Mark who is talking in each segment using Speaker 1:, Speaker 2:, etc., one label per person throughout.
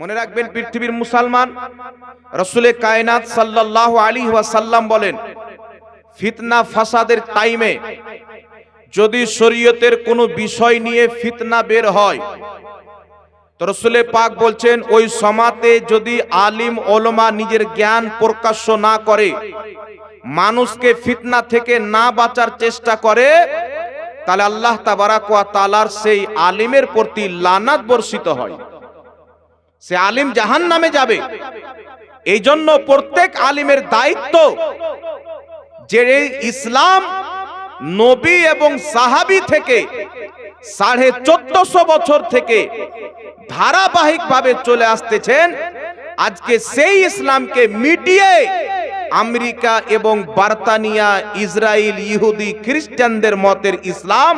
Speaker 1: মনে রাখবেন পৃথিবীর মুসলমান, রসুলের কায়নাত সাল্লাল্লাহু আলী ওয়াসাল্লাম বলেন, ফিতনা ফাসাদের টাইমে যদি শরীয়তের কোনো বিষয় নিয়ে ফিতনা বের হয়, তো রসুলের পাক বলছেন, ওই সমাতে যদি আলিম ওলমা নিজের জ্ঞান প্রকাশ্য না করে, মানুষকে ফিতনা থেকে না বাঁচার চেষ্টা করে, তাহলে আল্লাহ তাবারাক ওয়া তাআলার সেই আলিমের প্রতি লানাত বর্ষিত হয়। সে আলিম জাহান নামে যাবে। এই জন্য প্রত্যেক আলিমের দায়িত্ব যে ইসলাম নবী এবং সাহাবি থেকে সাড়ে চোদ্দশো বছর থেকে ধারাবাহিকভাবে চলে আসতেছেন। আজকে সেই ইসলামকে মিটিয়ে আমেরিকা এবং বার্তানিয়া ইসরায়েল ইহুদি, খ্রিস্টানদের মতের ইসলাম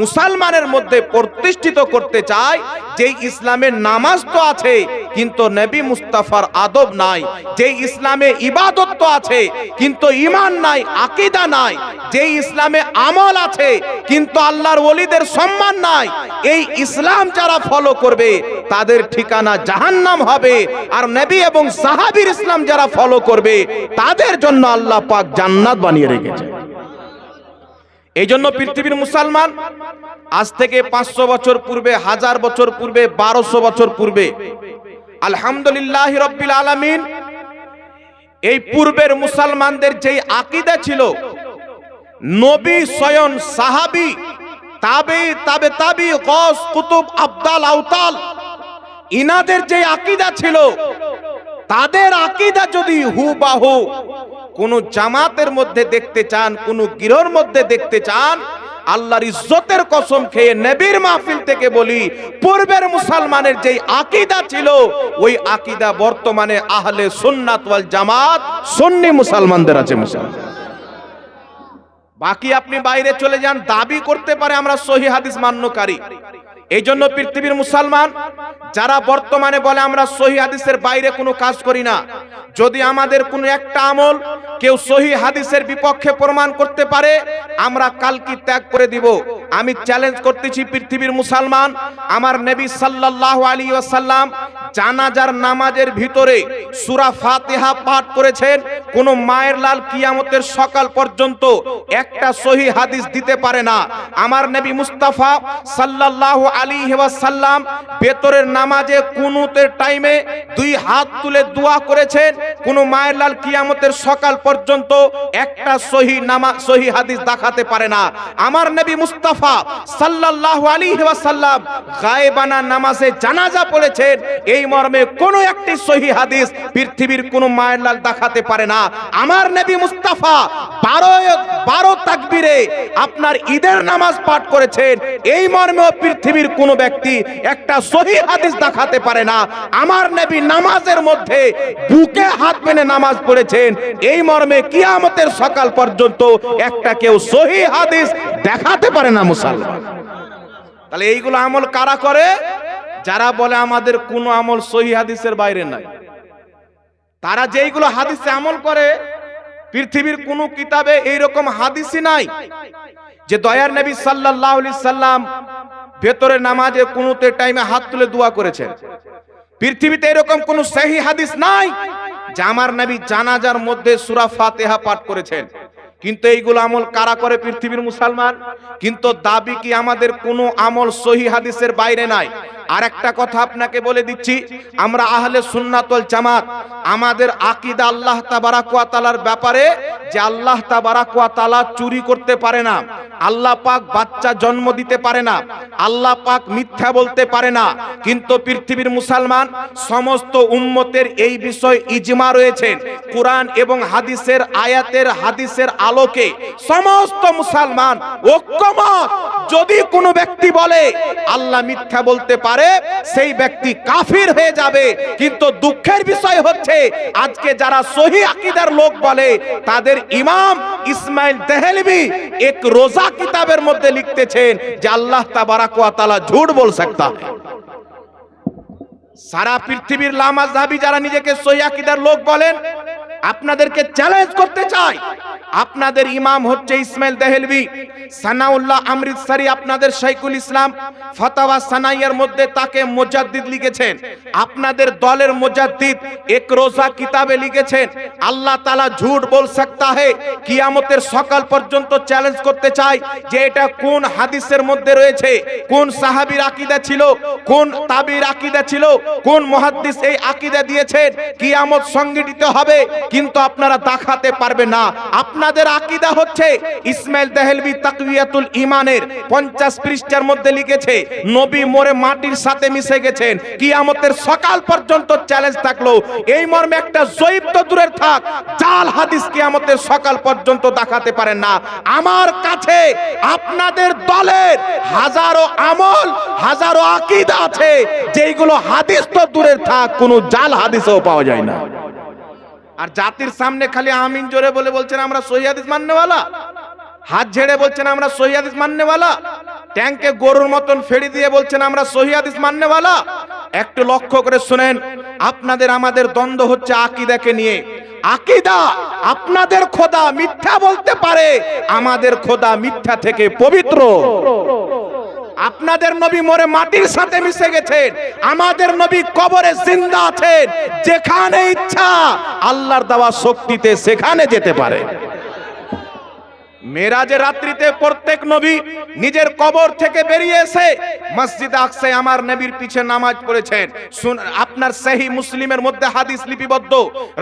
Speaker 1: মুসলমানের মধ্যে প্রতিষ্ঠিত করতে চায় যে ইসলামের নামাজ তো আছে, কিন্তু নবী মুস্তাফার আদব নাই যে ইসলামে ইবাদত তো আছে, কিন্তু ইমান নাই, আকিদা নাই যে ইসলামে আমল আছে, কিন্তু আল্লাহর ওলিদের সম্মান নাই, এই ইসলাম যারা ফলো করবে, তাদের ঠিকানা জাহান্নাম হবে, আর নবী এবং সাহাবীর ইসলাম যারা ফলো করবে, তাদের জন্য আল্লাহ পাক জান্নাত বানিয়ে রেখেছে। এই জন্য পৃথিবীর মুসলমান আজ থেকে পাঁচশো বছর পূর্বে, হাজার বছর পূর্বে, বারোশো বছর পূর্বে, আলহামদুলিল্লাহ রব্বিল আলামিন, এই পূর্বের মুসলমানদের যেই আকিদা ছিল, নবী স্বয়ং সাহাবি, তাবে তাবে তাবি, গস, কুতুব, আবদাল আউতাল ইনাদের যে আকিদা ছিল তাদের আকিদা যদি হু হুবাহু কোন জামাতের মধ্যে দেখতে চান, কোন গৃহর মধ্যে দেখতে চান, আল্লাহর ইজ্জতের কসম খেয়ে নবীর মাহফিল থেকে বলি, পূর্বের মুসলমানের যেই আকিদা ছিল, ওই আকিদা বর্তমানে আহলে সুন্নাত ওয়াল জামাত সুন্নি মুসলমানদের আছে মুসলমান। বাকি আপনি বাইরে চলে যান, দাবি করতে পারে আমরা সহি হাদিস মান্যকারী। এই জন্য পৃথিবীর মুসলমান যারা বর্তমানে বলে আমরা সহি হাদিসের বাইরে কোনো কাজ করি না, যদি আমাদের কোনো একটা আমল কেউ সহি হাদিসের বিপক্ষে প্রমাণ করতে পারে, আমরা কালকি ত্যাগ করে দিব। আমি চ্যালেঞ্জ করতেছি পৃথিবীর মুসলমান, আমার নবী সাল্লাল্লাহু আলাইহি ওয়াসাল্লাম জানাজার নামাজের ভিতরে সূরা ফাতিহা পাঠ করেছেন, কোন মায়ের লাল কিয়ামতের সকাল পর্যন্ত একটা সহি হাদিস দিতে পারে না। আমার নবী মুস্তাফা সাল্লাল্লাহু আলাইহি ওয়াসাল্লাম বেতরের নামাজে কুনুতের টাইমে দুই হাত তুলে দোয়া করেছেন, কোন মায়ের লাল কিয়ামতের সকাল পর্যন্ত একটা সহি নামাজ সহি হাদিস দেখাতে পারে না। আমার নবী মুস্তাফা সাল্লাল্লাহু আলাইহি ওয়াসাল্লাম গায়েবানা নামাজে জানাজা পড়েছেন। এই মর্মে কোনো একটি সহি হাদিস পৃথিবীর কোনো মায়ের লাল দেখাতে পারে না। আমার নবী মুস্তাফা বারো বারো তাকবীরে আপনার ঈদের নামাজ পাঠ করেছেন। এই মর্মেও পৃথিবীর কোনো ব্যক্তি একটা সহি হাদিস দেখাতে পারে না। আমার নবী নামাজের মধ্যে বুকে হাত মেনে নামাজ পড়েছেন। এই মর্মে কিয়ামতের সকাল পর্যন্ত একটা কেউ সহি হাদিস দেখাতে পারে না মুসলমান তাহলে এইগুলো আমল কারা করে? যারা বলে আমাদের কোনো আমল সহি হাদিসের বাইরে নাই। তারা যেইগুলো হাদিসে আমল করে, পৃথিবীর কোন কিতাবে এইরকম হাদিসই নাই যে দয়ার নবী সাল্লাম ভেতরে নামাজে কুনুতে টাইমে হাত তুলে দোয়া করেছেন। পৃথিবীতে এরকম কোন সহি হাদিস নাই যে আমার নবী জানাজার মধ্যে সূরা ফাতিহা পাঠ করেছেন। কিন্তু এইগুলো আমল কারা করে পৃথিবীর মুসলমান? কিন্তু দাবি কি আমাদের কোনো আমল সহি হাদিসের বাইরে নাই? আর একটা কথা আপনাকে বলে দিচ্ছি, আমরা আহলে সুন্নাতল জামাত, আমাদের আকিদা আল্লাহ তাবারাকুয়া তালার ব্যাপারে যে আল্লাহ তাবারাকুয়া তালা চুরি করতে পারে না, আল্লাহ পাক বাচ্চা জন্ম দিতে পারে না, আল্লাহ পাক মিথ্যা বলতে পারে না, কিন্তু পৃথিবীর মুসলমান সমস্ত উম্মতের এই বিষয় ইজমা রয়েছেন কোরআন এবং হাদিসের আয়াতের হাদিসের আলোকে সমস্ত মুসলমান ঐক্যমত। যদি কোনো ব্যক্তি বলে, আল্লাহ মিথ্যা বলতে পারে করে সেই ব্যক্তি কাফির হয়ে যাবে। কিন্তু দুঃখের বিষয় হচ্ছে, আজকে যারা সহি আকিদার লোক বলে, তাদের ইমাম ইসমাইল তেহলবি এক রোজা কিতাবের মধ্যে লিখতেছেন যে আল্লাহ তাবারাকালা ঝুট বল সকতা। সারা পৃথিবীর লামাজ যারা নিজেকে সহি আকিদার লোক বলেন, আপনাদেরকে চ্যালেঞ্জ করতে চাই। আপনাদের ইমাম হচ্ছে ইসমাইল দেহেলবি সানাউল্লাহ আমৃতসারি আপনাদের শাইকুল ইসলাম। ফতাওয়া সানাইয়ার মধ্যে তাকে মোজাদ্দিদ লিখেছেন। আপনাদের দলের মোজাদ্দিদ এক রোজা কিতাবে লিখেছেন। আল্লাহ তালা ঝুট বল সকতা হে, কিয়ামতের সকাল পর্যন্ত চ্যালেঞ্জ করতে চাই যে এটা কোন হাদিসের মধ্যে রয়েছে, কোন সাহাবির আকিদা ছিল, কোন তাবির আকিদা ছিল, কোন মহাদ্দিস এই আকিদা দিয়েছেন, কিয়ামত সংগঠিত হবে, কিন্তু আপনারা দেখাতে পারবে না। আপনি আপনাদের আকীদা হচ্ছে, ইসমাইল দেহেলভি তাকওয়াতুল ইমানের 50 পৃষ্ঠার মধ্যে লিখেছে, নবী মরে মাটির সাথে মিশে গেছেন, কিয়ামতের সকাল পর্যন্ত চ্যালেঞ্জ থাকল। এই মর্মে একটা জয়ীব তো দূরের থাক, জাল হাদিস কিয়ামতের সকাল পর্যন্ত দেখাতে পারেন না। আমার কাছে আপনাদের দলের হাজারো আমল, হাজারো আকীদা আছে, যেইগুলো হাদিস তো দূরের থাক, কোনো জাল হাদিসও পাওয়া যায় না। আর জাতির সামনে খালি আমিন জোরে বলে বলছেন, আমরা সহি হাদিস মাননেওয়ালা হাত ঝেড়ে বলছেন, আমরা সহি হাদিস মাননেওয়ালা ট্যাঙ্কে গরুর মতন ফেড়ি দিয়ে বলছেন, আমরা সহি হাদিস মাননেওয়ালা একটু লক্ষ্য করে শুনেন, আপনাদের আমাদের দ্বন্দ্ব হচ্ছে আকিদাকে নিয়ে। আকিদা আপনাদের খোদা মিথ্যা বলতে পারে, আমাদের খোদা মিথ্যা থেকে পবিত্র। আপনাদের নবী মরে মাটির সাথে মিশে গেছেন। আমাদের নবী কবরে জিন্দা আছেন। যেখানে ইচ্ছা, আল্লাহর দেওয়া শক্তিতে সেখানে যেতে পারে। মেরাজের রাত্রিতে প্রত্যেক নবী নিজের কবর থেকে বেরিয়ে এসে মসজিদ আকসে আমার নবীর পিছে নামাজ পড়েছেন। শুন, আপনার সহি মুসলিমের মধ্যে হাদিস লিপিবদ্ধ।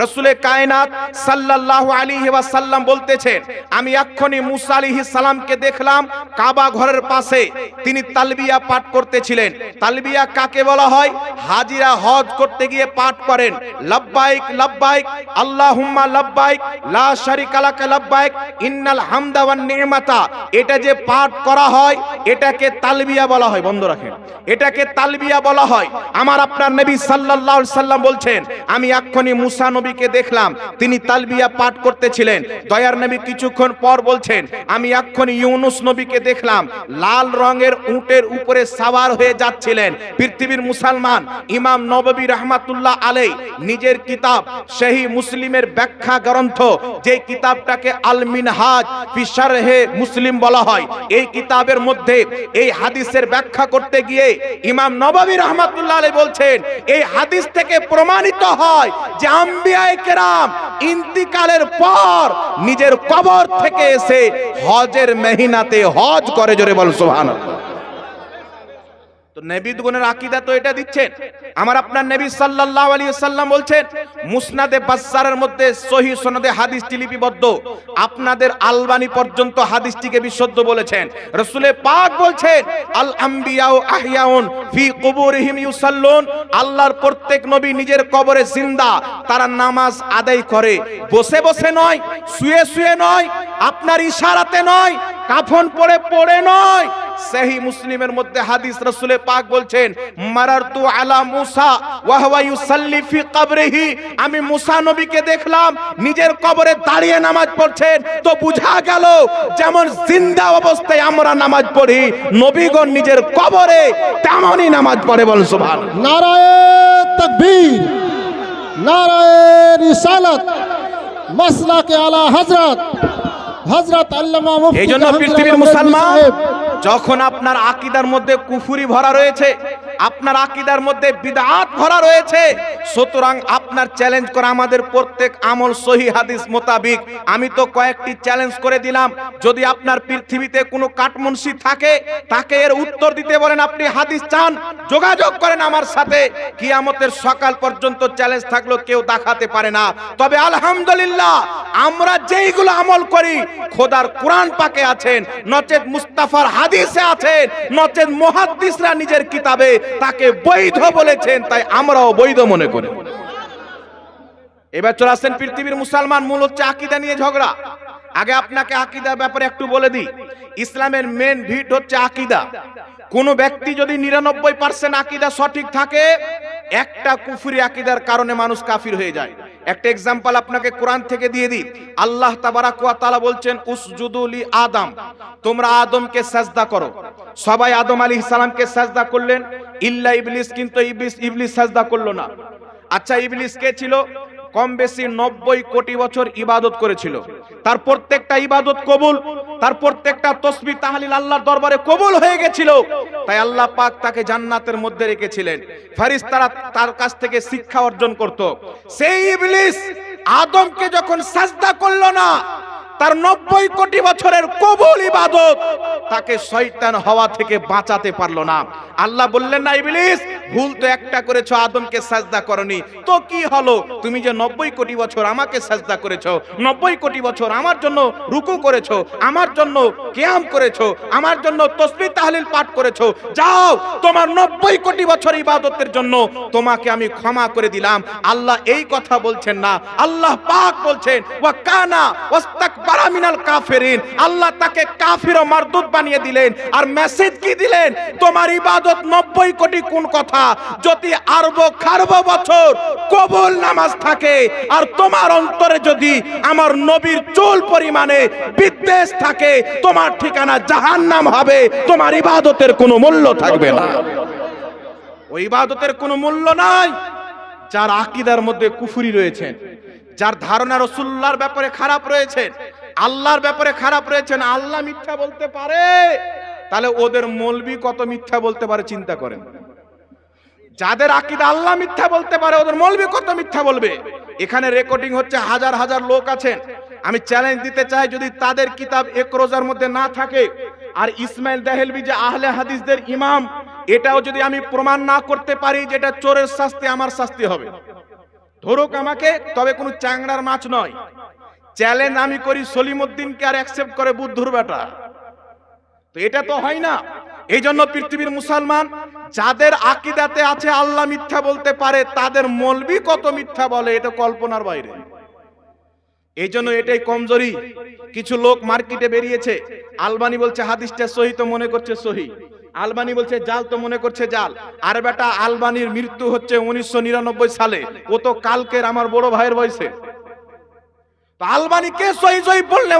Speaker 1: রসুলের কায়নাত সাল্লাল্লাহু আলাইহি ওয়াসাল্লাম বলতেছেন, আমি এক্ষুনি মুসা আলাইহিস সালামকে দেখলাম, কাবা ঘরের পাশে তিনি তালবিয়া পাঠ করতেছিলেন। তালবিয়া কাকে বলা হয়? হাজিরা হজ করতে গিয়ে পাঠ করেন, লব্বাইক লব্বাইক, আল্লাহুম্মা লব্বাইক, লা শারিকা লাকা লব্বাইক, ইন্নাল হামদা ওয়ান নি'মাতা এটা যে পাঠ করা হয়, এটাকে তালবিয়া বলা হয়, বন্ধ রাখেন। এটাকে তালবিয়া বলা হয়। আমার আপনার নবী সাল্লাল্লাহু সাল্লাম বলছেন, আমি এক্ষুনি মুসা নবীকে দেখলাম, তিনি তালবিয়া পাঠ করতেছিলেন। দয়ার নবী কিছুক্ষণ পর বলছেন, আমি এক্ষুনি ইউনুস নবীকে দেখলাম, লাল রঙের উটের উপরে সাওয়ার হয়ে যাচ্ছিলেন। পৃথিবীর মুসলমান, ইমাম নববী রহমাতুল্লাহ আলাই নিজের কিতাব, সেই মুসলিমের ব্যাখ্যা গ্রন্থ যে কিতাবটাকে আল মিনহাজ ফি শারহে মুসলিম বলা হয়, এই কিতাবের মধ্যে, এই হাদিসের ব্যাখ্যা করতে গিয়ে ইমাম নবাবী রহমাতুল্লাহ আলাই বলছেন, এই হাদিস থেকে প্রমাণিত হয় যে আম্বিয়ায় কেরাম ইন্তিকালের পর নিজের কবর থেকে এসে হজের মেহিনাতে হজ করে, জোরে বল সুবহানাল্লাহ। তো নবী গুণের তো এটা দিচ্ছেন। আমার আপনার নবী সাল্লাল্লাহু আলাইহি সাল্লাম বলছেন, মুসনাদে বাসারের মধ্যে সহিহ সনদে হাদিসটি লিপিবদ্ধ। আপনাদের আলবানি পর্যন্ত হাদিসটিকে বিশুদ্ধ বলেছেন। রাসূলে পাক বলছেন, আল আম্বিয়াউ আহইয়াউন ফি কুবুরিহিম ইউসাল্লুন। আল্লাহর প্রত্যেক নবী নিজের কবরে জিন্দা, তারা নামাজ আদায় করে। বসে বসে নয়, শুয়ে শুয়ে নয়, আপনার ইশারাতে নয়, কাফন পরে পড়ে নয় সহি মুসলিমের মধ্যে হাদিস রাসূলে পাক বলছেন, মারারতু আলা মুসা ওয়া হুয়া ইউসাল্লি ফি আমি মুসা নবীকে দেখলাম, নিজের কবরে দাঁড়িয়ে নামাজ পড়ছেন। তো বুঝা গেল, যেমন জিন্দা অবস্থায় আমরা নামাজ পড়ি, নবীগণ নিজের কবরে তেমনই নামাজ পড়ে বল সুবহান
Speaker 2: নারায়ে তকবীর, নারায়ে রিসালাত, মাসলাকে আলা হযরত
Speaker 1: এই জন্য পৃথিবীর মুসলমান যখন আপনার আকিদার মধ্যে কুফুরি ভরা রয়েছে আপনার আকিদার মধ্যে বিদআত ভরা রয়েছে। সুতরাং আপনার চ্যালেঞ্জ করা আমাদের প্রত্যেক আমল সহি হাদিস মোতাবিক। আমি তো কয়েকটি চ্যালেঞ্জ করে দিলাম। যদি আপনার পৃথিবীতে কোনো কাটমুনসি থাকে, তাকে এর উত্তর দিতে বলেন আপনি হাদিস চান। যোগাযোগ করেন আমার সাথে। কিয়ামতের সকাল পর্যন্ত চ্যালেঞ্জ থাকল কেউ দেখাতে পারে না। তবে আলহামদুলিল্লাহ, আমরা যেইগুলো আমল করি, খোদার কোরআন পাকে আছেন, নচেত মুস্তাফার হাদিসে আছেন, নচেত মুহাদ্দিসরা নিজের কিতাবে তাকে বৈধ বলেছেন, তাই আমরাও বৈধ মনে করি। এবার চলে আসছেন পৃথিবীর মুসলমান, মূল হচ্ছে আকিদা নিয়ে ঝগড়া। আগে আপনাকে আকিদার ব্যাপারে একটু বলে দিই। ইসলামের মেন ভিট হচ্ছে আকিদা। কোন ব্যক্তি যদি নিরানব্বই পার্সেন্ট আকিদা সঠিক থাকে, একটা কুফুরি আকিদার কারণে মানুষ কাফির হয়ে যায়। একটা এক্সাম্পল আপনাকে কোরআন থেকে দিয়ে দিই। আল্লাহ তাবারাক ওয়া তাআলা বলছেন উসজুদুলি আদম। তোমরা আদমকে সাজদা করো। সবাই আদম আলী সালামকে সাজদা করলেন। ইল্লা ইবলিস কিন্তু ইবলিস ইবলিস সাজদা করল না। আচ্ছা ইবলিস কে ছিল? কম বেশি নব্বই কোটি বছর ইবাদত করেছিল। তার প্রত্যেকটা ইবাদত কবুল, তার প্রত্যেকটা তসবি তাহালিল আল্লাহর দরবারে কবুল হয়ে গেছিল। তাই আল্লাহ পাক তাকে জান্নাতের মধ্যে রেখেছিলেন। ফারিস তারা তার কাছ থেকে শিক্ষা অর্জন করত। সেই ইবলিস আদমকে যখন সাজদা করল না তার নব্বই কোটি বছরের কবুল ইবাদত তাকে শয়তান হওয়া থেকে বাঁচাতে পারল না। আল্লাহ বললেন, না ইবলিস, ভুল তো একটা করেছ, আদমকে সাজদা করনি। তো কি হলো? তুমি যে নব্বই কোটি বছর আমাকে সাজদা করেছ, নব্বই কোটি বছর আমার জন্য রুকু করেছ, আমার জন্য কিয়াম করেছ, আমার জন্য তসবি তাহলিল পাঠ করেছ, যাও, তোমার নব্বই কোটি বছর ইবাদতের জন্য তোমাকে আমি ক্ষমা করে দিলাম। আল্লাহ এই কথা বলছেন না। আল্লাহ পাক বলছেন, ওয়া কানা ওয়াস্তাকবারা আল্লাহ তাকে কাফির ও বানিয়ে দিলেন। আর মেসেজ কি দিলেন? তোমার ইবাদত নব্বই কোটি কোন কথা। যদি আরব খারব বছর কবুল নামাজ থাকে, আর তোমার অন্তরে যদি আমার নবীর চুল পরিমাণে বিদ্বেষ থাকে, তোমার ঠিকানা জাহান্নাম হবে। তোমার ইবাদতের কোনো মূল্য থাকবে না। ওই ইবাদতের কোনো মূল্য নাই। যার আকিদার মধ্যে কুফুরি রয়েছেন যার ধারণা রসুল্লাহর ব্যাপারে খারাপ রয়েছে আল্লাহর ব্যাপারে খারাপ রয়েছেন, আল্লাহ মিথ্যা বলতে পারে। তাহলে ওদের মলবি কত মিথ্যা বলতে পারে, চিন্তা করেন। যাদের আকিদা আল্লাহ মিথ্যা বলতে পারে, ওদের মলবি কত মিথ্যা বলবে? এখানে রেকর্ডিং হচ্ছে, হাজার হাজার লোক আছেন। আমি চ্যালেঞ্জ দিতে চাই, যদি তাদের কিতাব এক রোজার মধ্যে না থাকে, আর ইসমাইল দেহেলবি যে আহলে হাদিসদের ইমাম, এটাও যদি আমি প্রমাণ না করতে পারি যেটা চোরের শাস্তি, আমার শাস্তি হবে। ধরুক আমাকে, তবে কোনো চাংড়ার মাছ নয়। চ্যালেঞ্জ আমি করি সলিমুদ্দিনকে আর অ্যাকসেপ্ট করে বুদ্ধুর বেটা। তো এটা তো হয় না। এই জন্য পৃথিবীর মুসলমান যাদের আকিদাতে আছে আল্লাহ মিথ্যা বলতে পারে, তাদের মলবি কত মিথ্যা বলে, এটা কল্পনার বাইরে। এই জন্য এটাই কমজোরি। কিছু লোক মার্কেটে বেরিয়েছে, আলবানি বলছে, হাদিসটা সহি তো মনে করছে সহি। আলবানি বলছে, জাল তো মনে করছে জাল। আর বেটা, আলবানির মৃত্যু হচ্ছে উনিশশো নিরানব্বই সালে। ও তো কালকের আমার বড় ভাইয়ের বয়সে। আলবানি কে সহি জয়ীব বললে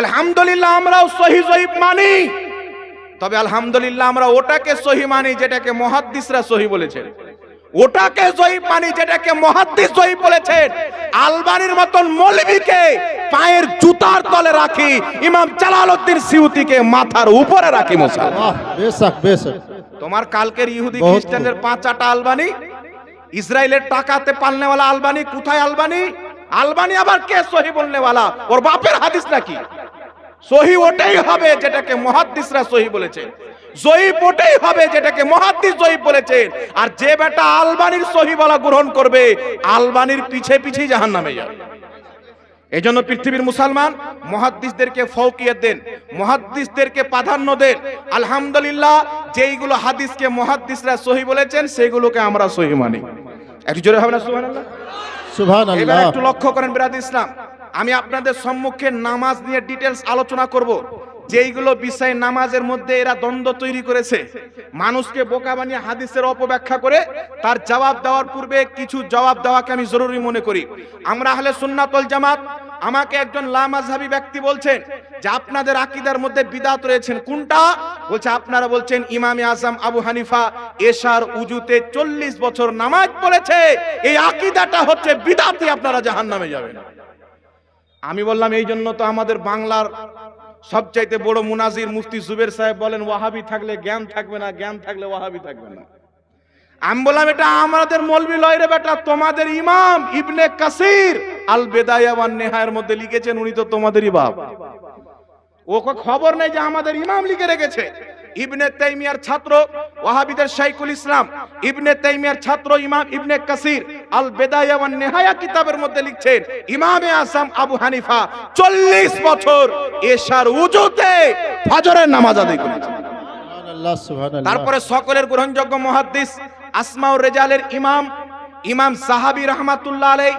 Speaker 1: আলহামদুলিল্লাহ আমরাও সহি জয়ীব মানি। তবে আলহামদুলিল্লাহ আমরা ওটাকে সহি মানি যেটাকে মহাদ্দিসরা সহি বলেছেন। ওটাকে জয়ীব মানি যেটাকে মহাদ্দিস জয়ীব বলেছেন। আলবানির মতন মলবিকে পায়ের জুতার তলে রাখি ইমাম জালালউদ্দিন সিউতিকে মাথার উপরে রাখি মুসলমান
Speaker 2: বেশক বেশক
Speaker 1: তোমার কালকের ইহুদি খ্রিস্টানদের পাঁচ আটা আলবানি? ইসরায়েলের টাকাতে পালনেওয়ালা আলবানি কোথায় আলবানি? আলবানি আবার কে? সহি বলনেওয়ালা। ওর বাপের হাদিস নাকি? সহি ওটাই হবে যেটাকে মহাদ্দিসরা সহি বলেছেন জয়ীব ওটাই হবে যেটাকে মহাদ্দিস জয়ীব বলেছেন আর যে বেটা আলবানির সহি বলা গ্রহণ করবে, আলবানির পিছে পিছেই জাহান নামে যাবে। এই জন্য পৃথিবীর মুসলমান মহাদ্দিসদেরকে ফৌকিয়ত দেন, মহাদ্দিসদেরকে প্রাধান্য দেন। আলহামদুলিল্লাহ, যেইগুলো হাদিসকে মহাদ্দিসরা সহি বলেছেন, সেগুলোকে আমরা সহি মানি। একটু জোরে হবে না, সুবহানাল্লাহ? একটু লক্ষ্য করেন বিরাদ ইসলাম। আমি আপনাদের সম্মুখে নামাজ নিয়ে ডিটেলস আলোচনা করব। যেইগুলো বিষয় নামাজের মধ্যে এরা দ্বন্দ্ব তৈরি করেছে। মানুষকে বোকা বানিয়ে হাদিসের অপব্যাখ্যা করে তার জবাব দেওয়ার পূর্বে কিছু জবাব দেওয়াকে আমি জরুরি মনে করি। আমরা হলে সুন্নাতল জামাত আমাকে একজন লামাজহাবি ব্যক্তি বলছেন যে আপনাদের আকিদার মধ্যে বিদাত রয়েছেন। কোনটা? বলছে, আপনারা বলছেন ইমামে আজম আবু হানিফা এশার উজুতে চল্লিশ বছর নামাজ পড়েছে। এই আকিদাটা হচ্ছে বিদাতে, আপনারা জাহান নামে যাবেন। আমি বললাম, এই জন্য তো আমাদের বাংলার সবচাইতে বড় মুনাজির মুফতি জুবের সাহেব বলেন, ওয়াহাবি থাকলে জ্ঞান থাকবে না, জ্ঞান থাকলে ওয়াহাবি থাকবে না। আমি বললাম এটা আমাদের মলবি লয়রে বেটা তোমাদের ইমাম ইবনে কাসির আল বেদায়াবান নেহায়ের মধ্যে লিখেছেন উনি তো তোমাদেরই বাপ। ও খবর নেই যে আমাদের ইমাম লিখে রেখেছে। ইবনে তাইমিয়ার ছাত্র ওয়াহাবিদের শাইখুল ইসলাম ইবনে তাইমিয়ার ছাত্র ইমাম ইবনে কাসির আল বেদায়া ওয়ান নেহায়া কিতাবের মধ্যে লিখছেন ইমামে আসাম আবু হানিফা 40 বছর এশার উজুতে ফজরের নামাজ আদায় করেছেন তারপরে সকলের গ্রহণযোগ্য মুহাদ্দিস আসমাউর রেজালের ইমাম ইমাম সাহাবি রহমাতুল্লাহ আলাই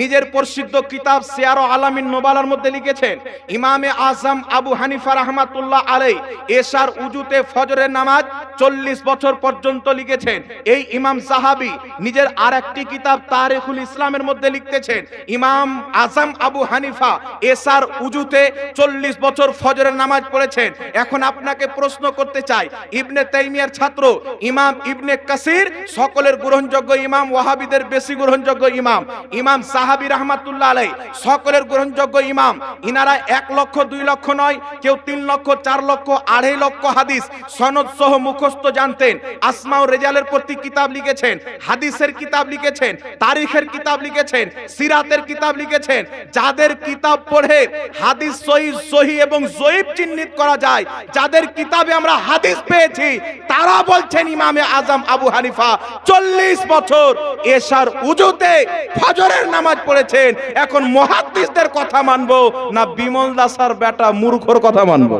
Speaker 1: নিজের প্রসিদ্ধ কিতাব সিয়ার আলামিন নোবালার মধ্যে লিখেছেন, ইমামে আজম আবু হানিফা রহমাতুল্লাহ আলাই এশার উজুতে ফজরের নামাজ চল্লিশ বছর পর্যন্ত লিখেছেন। এই ইমাম সাহাবি নিজের আর একটি কিতাব তারিখুল ইসলামের মধ্যে লিখতেছেন, ইমাম আজম আবু হানিফা এশার উজুতে চল্লিশ বছর ফজরের নামাজ পড়েছেন। এখন আপনাকে প্রশ্ন করতে চাই, ইবনে তাইমিয়ার ছাত্র, ইমাম ইবনে কাসির সকলের গ্রহণযোগ্য ইমাম, ওয়াহাবিদের বেশি গ্রহণযোগ্য ইমাম। ইমাম সাহাবি রহমাতুল্লাহ আলাই সকলের গ্রহণযোগ্য ইমাম। ইনারা এক লক্ষ, দুই লক্ষ নয়, কেউ তিন লক্ষ, চার লক্ষ, আড়াই লক্ষ হাদিস, সনদ সহ মুখস্থ জানতেন। আসমাউ রেজালের প্রতি কিতাব লিখেছেন, হাদিসের কিতাব লিখেছেন, তারিখের কিতাব লিখেছেন, সিরাতের কিতাব লিখেছেন। যাদের কিতাব পড়ে হাদিস সহি সহি এবং জয়ীব চিহ্নিত করা যায়, যাদের কিতাবে আমরা হাদিস পেয়েছি, তারা বলছেন ইমামে আজম আবু হানিফা, চল্লিশ বছর এশার উজুতে ফজরের নামাজ পড়েছেন এখন মহাদ্দিসদের কথা মানবো না বিমল দাসার বেটা মূর্খর কথা মানবো?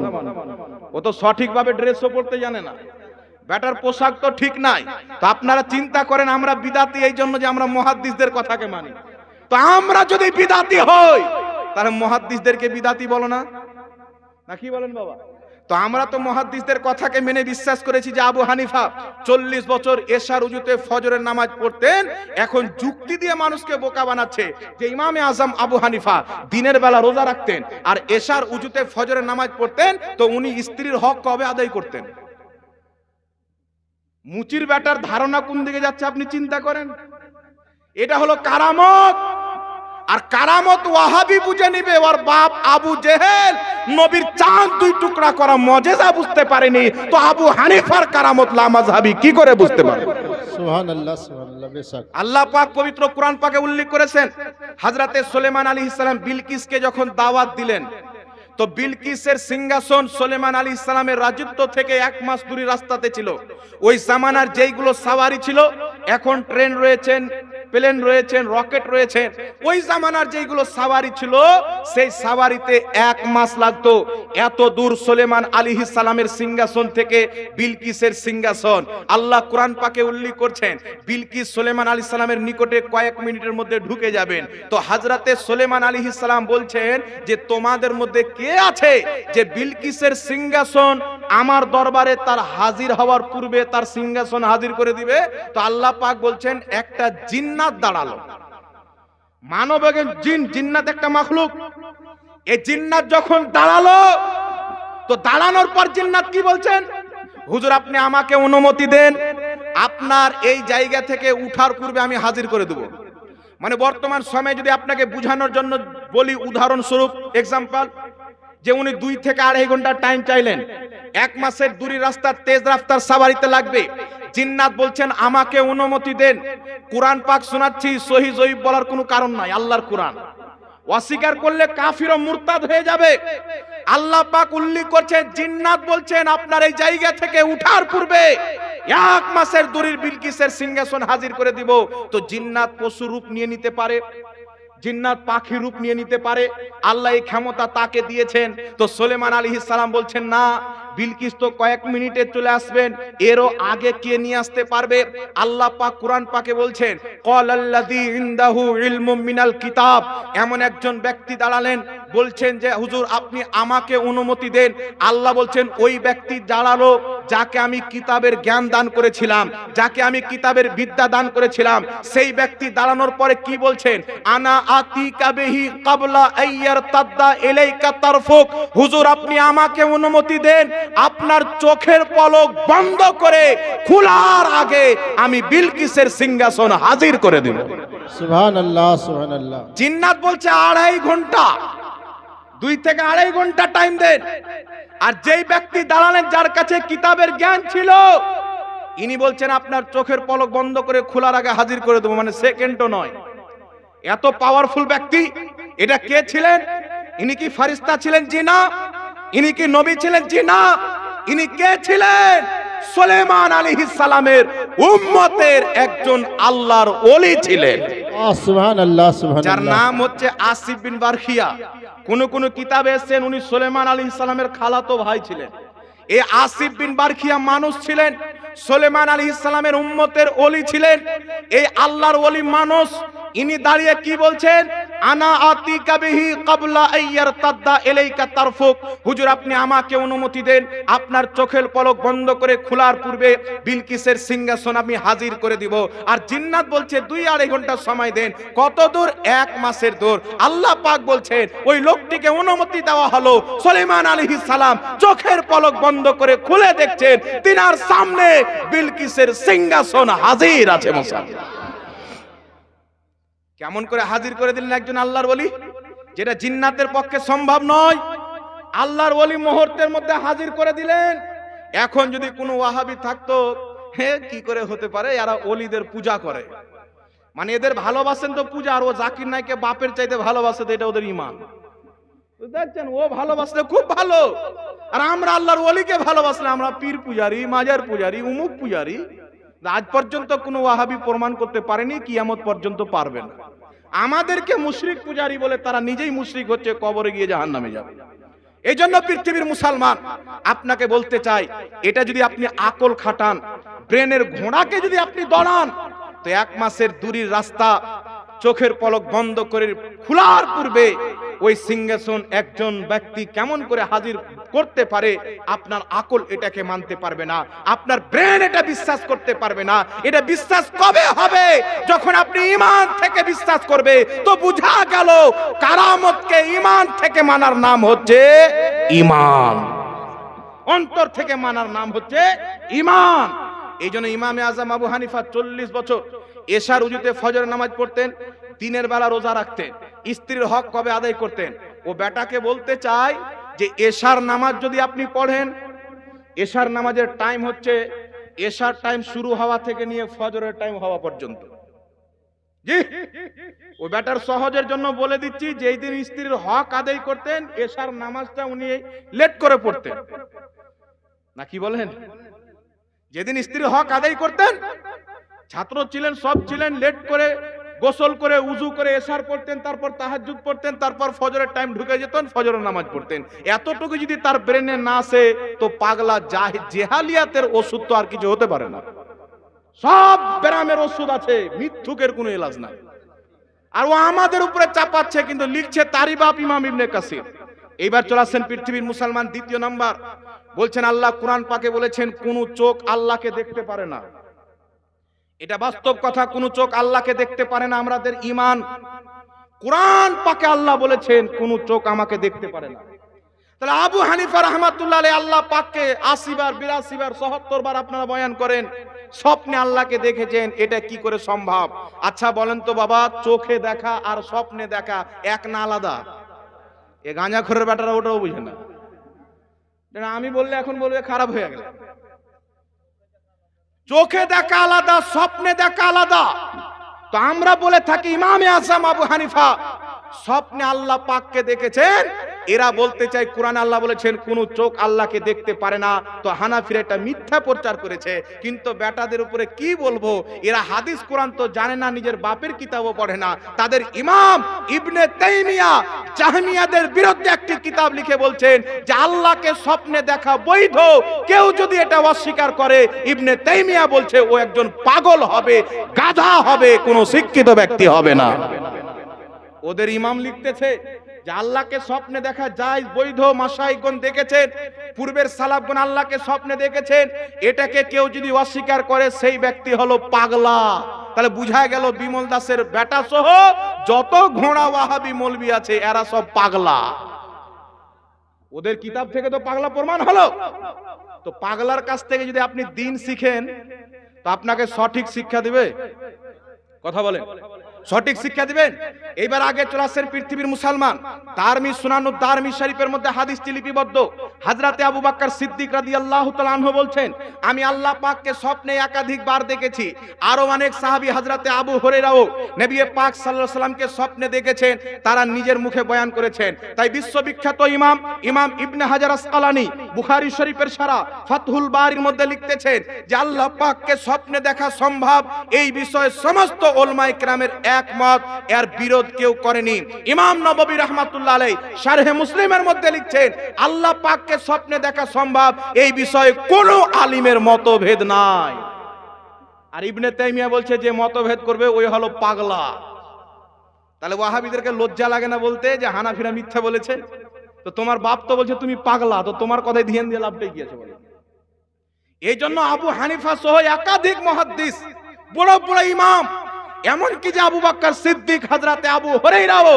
Speaker 1: ও তো সঠিকভাবে ড্রেসও পড়তে জানে না। ব্যাটার পোশাক তো ঠিক নাই। তো আপনারা চিন্তা করেন, আমরা বিদাতি, এই জন্য যে আমরা মহাদ্দিসদের কথাকে মানি। তো আমরা যদি বিদাতি হই, তাহলে মহাদ্দিসদেরকে বিদাতি বলো না। না কি বলেন বাবা? তো আমরা তো মহাদ্দিসদের কথাকে মেনে বিশ্বাস করেছি যে আবু হানিফা চল্লিশ বছর এশার উজুতে ফজরের নামাজ পড়তেন, এখন যুক্তি দিয়ে মানুষকে বোকা বানাচ্ছে যে ইমামে আজম আবু হানিফা দিনের বেলা রোজা রাখতেন আর এশার উজুতে ফজরের নামাজ পড়তেন, তো উনি স্ত্রীর হক কবে আদায় করতেন? মুচির ব্যাটার ধারণা কোন দিকে যাচ্ছে আপনি চিন্তা করেন? এটা হলো কারামত! আর কারামত ওয়াহাবি বুঝে নিবে ওর বাপ আবু জেহেল। নবীর চাঁদ দুই টুকরা করা মজেজা বুঝতে পারেনি। তো আবু হানিফার কারামত লামাজহাবি কি করে বুঝতে পারে
Speaker 2: আল্লাহ
Speaker 1: পাক পবিত্র কোরআন পাকে উল্লেখ করেছেন হাজরাতে সুলেমান আলী ইসলাম বিলকিসকে যখন দাওয়াত দিলেন তো বিলকিসের সিংহাসন সুলেমান আলী ইসলামের রাজত্ব থেকে এক মাস দূরে রাস্তাতে ছিল। ওই জামানার যেইগুলো সাওয়ারি ছিল এখন ট্রেন রয়েছেন প্লেন রয়েছেন, রকেট রয়েছেন। ওই জামানার যেগুলো সাওয়ারি ছিল, সেই সাওয়ারিতে এক মাস লাগতো। এত দূর সোলেমান আলী সালামের সিংহাসন থেকে বিলকিসের সিংহাসন। আল্লাহ কোরআন পাকে উল্লেখ করছেন, বিলকিস সোলেমান আলী সালামের নিকটে কয়েক মিনিটের মধ্যে ঢুকে যাবেন। তো হাজরাতে সোলেমান আলী সালাম বলছেন যে, তোমাদের মধ্যে কে আছে যে বিলকিসের সিংহাসন আমার দরবারে তার হাজির হওয়ার পূর্বে তার সিংহাসন হাজির করে দিবে? তো আল্লাহ পাক বলছেন, একটা জিন্নাত দাঁড়াল। মানব এবং জিন, জিন্নাত একটা মাখলুক। এই জিন্নাত যখন দাঁড়াল, তো দাঁড়ানোর পর জিন্নাত কি বলছেন? হুজুর, আপনি আমাকে অনুমতি দেন, আপনার এই জায়গা থেকে উঠার পূর্বে আমি হাজির করে দেব। মানে বর্তমান সময়ে যদি আপনাকে বোঝানোর জন্য বলি উদাহরণস্বরূপ এক্সাম্পল যে উনি দুই থেকে আড়াই ঘণ্টা টাইম চাইলেন। এক মাসের দূরি রাস্তা, তেজ রাস্তার সাবারিতে লাগবে। জিন্নাত বলছেন, আমাকে অনুমতি দেন। কোরআন পাক শোনাচ্ছি, সহি জয়ীব বলার কোনো কারণ নাই, আল্লাহর কোরআন। অস্বীকার করলে কাফির ও মুরতাদ হয়ে যাবে। আল্লাহ পাক উল্লেখ করছে, জিন্নাত বলছেন, আপনার এই জায়গা থেকে উঠার পূর্বে এক মাসের দূরের বিলকিসের সিংহাসন হাজির করে দিব। তো জিন্নাত পশু রূপ নিয়ে নিতে পারে, জিন্নাত পাখি রূপ নিয়ে নিতে পারে। আল্লাহ এই ক্ষমতা তাকে দিয়েছেন। তো সোলেমান আলী সালাম বলছেন, না বিলকিস তো কয়েক মিনিটে চলে আসবেন। এরও আগে কে নিয়ে আসতে পারবে? আল্লাহ পাক কোরআন পাকে বলছেন কল আল্লাদি ইনদাহু ইলমুম মিনাল কিতাব। এমন একজন ব্যক্তি দাঁড়ালেন, বলছেন যে, হুজুর, আপনি আমাকে অনুমতি দেন। আল্লাহ বলছেন, ওই ব্যক্তি দাঁড়াল যাকে আমি কিতাবের জ্ঞান দান করেছিলাম যাকে আমি কিতাবের বিদ্যা দান করেছিলাম সেই ব্যক্তি দাঁড়ানোর পরে কি বলছেন? আনা আতি কাবেহি কাবলা আইয়ার তাদ্দা এলাইকা তারফুক। হুজুর আপনি আমাকে অনুমতি দেন আপনার চোখের পলক বন্ধ করে খোলার আগে আমি বিলকিসের সিংহাসন হাজির করে দেব।
Speaker 2: সুবহান আল্লাহ সুবহান আল্লাহ
Speaker 1: জিন্নাত বলছে আড়াই ঘণ্টা। দুই থেকে আড়াই ঘণ্টা টাইম দেন। আর যেই ব্যক্তি দাঁড়ালেন যার কাছে কিতাবের জ্ঞান ছিল, ইনি বলছেন, আপনার চোখের পলক বন্ধ করে খোলার আগে হাজির করে দেবো। মানে সেকেন্ডও নয়। এত পাওয়ারফুল ব্যক্তি, এটা কে ছিলেন? ইনি কি ফারিস্তা ছিলেন? জি না। ইনি কি নবী ছিলেন? জি না। ইনি কে ছিলেন? সুলেমান আলী সালামের উম্মতের একজন আল্লাহর ওলি ছিলেন। যার নাম হচ্ছে আসিফ বিন বারখিয়া। কোন কোন কিতাবে এসেছেন উনি সুলেমান আলী ইসলামের খালাতো ভাই ছিলেন। এই আসিফ বিন বারখিয়া মানুষ ছিলেন সুলেমান আলী ইসলামের উম্মতের ওলি ছিলেন। এই আল্লাহর ওলি মানুষ, ইনি দাঁড়িয়ে কি বলছেন? আনা আতি কাবিহি কাবলা আইয়ার তাদ্দা এলাইকা তারফুক। হুজুর, আপনি আমাকে অনুমতি দেন, আপনার চোখের পলক বন্ধ করে খোলার পূর্বে বিলকিসের সিংহাসন আমি হাজির করে দিব। আর জিন্নাত বলছে, দুই আড়াই ঘণ্টা সময় দেন। কত দূর? এক মাসের দূর। আল্লাহ পাক বলছেন, ওই লোকটিকে অনুমতি দেওয়া হলো সুলাইমান আলাইহিস সালাম। চোখের পলক বন্ধ করে খুলে দেখছেন, তিনার সামনে বিলকিসের সিংহাসন হাজির আছে মুসলমান কেমন করে হাজির করে দিলেন একজন আল্লাহর বলি যেটা জিন্নাতের পক্ষে সম্ভব নয়। আল্লাহর বলি মুহূর্তের মধ্যে হাজির করে দিলেন। এখন যদি কোনো ওয়াহাবি থাকতো, হে, কি করে হতে পারে? এরা অলিদের পূজা করে। মানে এদের ভালোবাসেন তো পূজা, আর ও জাকির নাইকে বাপের চাইতে ভালোবাসে এটা ওদের ইমান দেখছেন, ও ভালোবাসলে খুব ভালো। আর আমরা আল্লাহর ওলিকে ভালোবাসলে আমরা পীর পূজারি, মাজার পূজারি, উমুক পূজারি। আজ পর্যন্ত কোনো ওয়াহাবি প্রমাণ করতে পারেনি, কিয়ামত পর্যন্ত পারবে না। আমাদেরকে মুশরিক পূজারি বলে তারা নিজেই মুশরিক হচ্ছে, কবরে গিয়ে জাহান নামে যাবে। এই জন্য পৃথিবীর মুসলমান, আপনাকে বলতে চাই, এটা যদি আপনি আকল খাটান, ব্রেনের ঘোড়াকে যদি আপনি দড়ান, তো এক মাসের দূরের রাস্তা চোখের পলক বন্ধ করে খোলার পূর্বে ওই সিংহাসন একজন ব্যক্তি কেমন করে হাজির করতে পারে, আপনার আকল এটাকে মানতে পারবে না, আপনার ব্রেন এটা বিশ্বাস করতে পারবে না। এটা বিশ্বাস কবে হবে? যখন আপনি ইমান থেকে বিশ্বাস করবে, তো বুঝা গেল কারামতকে ইমান থেকে মানার নাম হচ্ছে ইমান অন্তর থেকে মানার নাম হচ্ছে ইমান এই জন্য ইমামে আজম আবু হানিফা চল্লিশ বছর এশার উজুতে ফজর নামাজ পড়তেন, দিনের বেলা রোজা রাখতেন। স্ত্রীর হক কবে আদায় করতেন? ও বেটাকে বলতে চাই যে, এশার নামাজ যদি আপনি পড়েন, এশার নামাজের টাইম হচ্ছে, এশার টাইম শুরু হওয়া থেকে নিয়ে ফজরের টাইম হওয়া পর্যন্ত। জি। ওই ব্যাটার সহজের জন্য বলে দিচ্ছি, যেই দিন স্ত্রীর হক আদায় করতেন, এশার নামাজটা উনি লেট করে পড়তেন। না কি বলেন? যেদিন স্ত্রীর হক আদায় করতেন, ছাত্র ছিলেন, সব ছিলেন লেট করে গোসল করে, উজু করে, এশার পড়তেন, তারপর তাহাজ্জুদ পড়তেন, তারপর ফজরের টাইম ঢুকে যেতেন, ফজরের নামাজ পড়তেন। এতটুকু যদি তার ব্রেনে না আসে, তো পাগলা জাহি- জেহালিয়াতের ওষুধ তো আর কিছু হতে পারে না। সব ব্যারামের ওষুধ আছে, মিথ্যুকের কোনো এলাজ নাই। আর ও আমাদের উপরে চাপাচ্ছে, কিন্তু লিখছে তারি বাপ ইমাম ইবনে কাসির। এইবার চলে আসছেন পৃথিবীর মুসলমান দ্বিতীয় নাম্বার। বলছেন, আল্লাহ কোরআন পাকে বলেছেন, কোন চোখ আল্লাহকে দেখতে পারে না। এটা বাস্তব কথা, কোন চোখ আল্লাহকে দেখতে পারে না আমাদের ইমান কোরআন পাকে আল্লাহ বলেছেন, কোন চোখ আমাকে দেখতে পারে না। তাহলে আবু হানিফা রহমাতুল্লাহ আল্লাহ পাককে আশি বার সহত্তর বার আপনারা বয়ান করেন, স্বপ্নে আল্লাহকে দেখেছেন, এটা কি করে সম্ভব? আচ্ছা বলেন তো বাবা, চোখে দেখা আর স্বপ্নে দেখা এক না আলাদা? এ গাঁজা খোরের ব্যাটারা ওটাও বুঝে না, আমি বললে এখন বলবে খারাপ হয়ে গেল। চোখে দেখা আলাদা, স্বপ্নে দেখা আলাদা। তো আমরা বলে থাকি ইমামে আসাম আবু হানিফা স্বপ্নে আল্লাহ পাককে দেখেছেন এরা বলতে চাই কোরআন আল্লাহ বলেছেন, কোন চোখ আল্লাহকে দেখতে পারে না। তো হানাফির একটা মিথ্যা প্রচার করেছে। কিন্তু বেটাদের উপরে কি বলব? এরা হাদিস কোরআন তো জানে না, নিজের বাপের কিতাবও পড়ে না। তাদের ইমাম ইবনে তাইমিয়া জাহমিয়াদের বিরুদ্ধে একটি কিতাব লিখে বলছেন যে, আল্লাহকে স্বপ্নে দেখা বৈধ। কেউ যদি এটা অস্বীকার করে, ইবনে তাইমিয়া বলছে, ও একজন পাগল হবে, গাধা হবে, কোনো শিক্ষিত ব্যক্তি হবে না। ওদের ইমাম লিখতেছে যে আল্লাহকে স্বপ্নে দেখা যায়, বৈধ মাসাইগণ দেখেছেন, পূর্বের সালাফগণ আল্লাহকে স্বপ্নে দেখেছেন, এটাকে কেউ যদি অস্বীকার করে, সেই ব্যক্তি হলো পাগলা। তাহলে বুঝা গেল বিমল দাসের বেটা সহ যত ঘোড়া ওয়াহাবি মলবি আছে, এরা সব পাগলা। ওদের কিতাব থেকে তো পাগলা প্রমাণ হলো। তো পাগলার কাছ থেকে যদি আপনি দিন শিখেন, তো আপনাকে সঠিক শিক্ষা দিবে। কথা বলেন। সঠিক শিক্ষা দিবেন? এইবার আগে চলে আসছেন পৃথিবীর মুসলমান। তারমি সুনানু তারমি শরীফের মধ্যে হাদিসটি লিপিবদ্ধ। হাজরাতে আবু বাক্কার সিদ্দিক রাদিয়াল্লাহু তাআলা আনহু বলছেন, আমি আল্লাহ পাককে স্বপ্নে একাধিক বার দেখেছি। আরও অনেক সাহাবী হাজরাতে আবু হুরায়রাও নবী পাক আলাইহি সাল্লামকে স্বপ্নে দেখেছেন। তারা নিজের মুখে বয়ান করেছেন। তাই বিশ্ববিখ্যাত ইমাম ইমাম ইবনে হাজার আসকালানি বুখারী শরীফের সারা ফাতহুল বারির মধ্যে লিখতেছেন যে, আল্লাহ পাককে স্বপ্নে দেখা সম্ভব। এই বিষয়ে সমস্ত ওলমায়ে কেরামের একমত, এর বিরোধ কেউ করেনি। ইমাম নববী রহমাতুল্লাহ আলাই শারহে মুসলিমের মধ্যে লিখছেন, আল্লাহ পাককে স্বপ্নে দেখা সম্ভব, এই বিষয়ে কোনো আলিমের মতভেদ নাই। আর ইবনে তাইমিয়া বলছে, যে মতভেদ করবে, ওই হলো পাগলা। তাহলে ওয়াহাবিদেরকে লজ্জা লাগে না বলতে, যে হানাফিরা মিথ্যা বলেছে? তো তোমার বাপ তো বলছে, তুমি পাগলা, তো তোমার কথায় ধ্যান দিয়ে লাভটাই গিয়েছে বলে? এই জন্য আবু হানিফা সহ একাধিক মহাদ্দিস, বড় বড় ইমাম এমনকি যে আবু বাক্কার সিদ্দিক হাজরাতে আবু হরেইরাও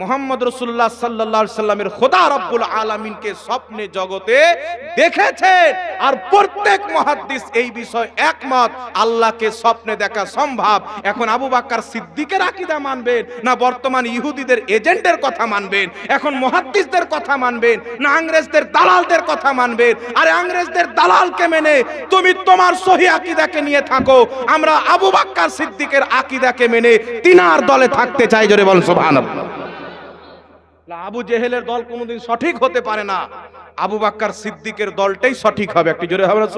Speaker 1: মোহাম্মদ রসুল্লাহ সাল্লাহ সাল্লামের খোদা রব্বুল আলমিনকে স্বপ্নে জগতে দেখেছেন। আর প্রত্যেক মহাদ্দিস এই বিষয় একমত, আল্লাহকে স্বপ্নে দেখা সম্ভব। এখন আবু বাক্কার সিদ্দিকের আকিদা মানবেন, না বর্তমান ইহুদিদের এজেন্টের কথা মানবেন, এখন মহাদ্দিসদের কথা মানবেন, না আংরেজদের দালালদের কথা মানবেন। আর আংরেজদের দালালকে মেনে তুমি তোমার সহি আকিদাকে নিয়ে থাকো। আমরা আবু বাক্কার সিদ্দিকের আকিদাকে মেনে তিনার দলে থাকতে চাই, জোরে বল আবু জেহেলের দল কোনোদিন সঠিক হতে পারে না। আবু বাক্কার সিদ্দিকের দলটাই সঠিক হবে, একটি জোরে হবে না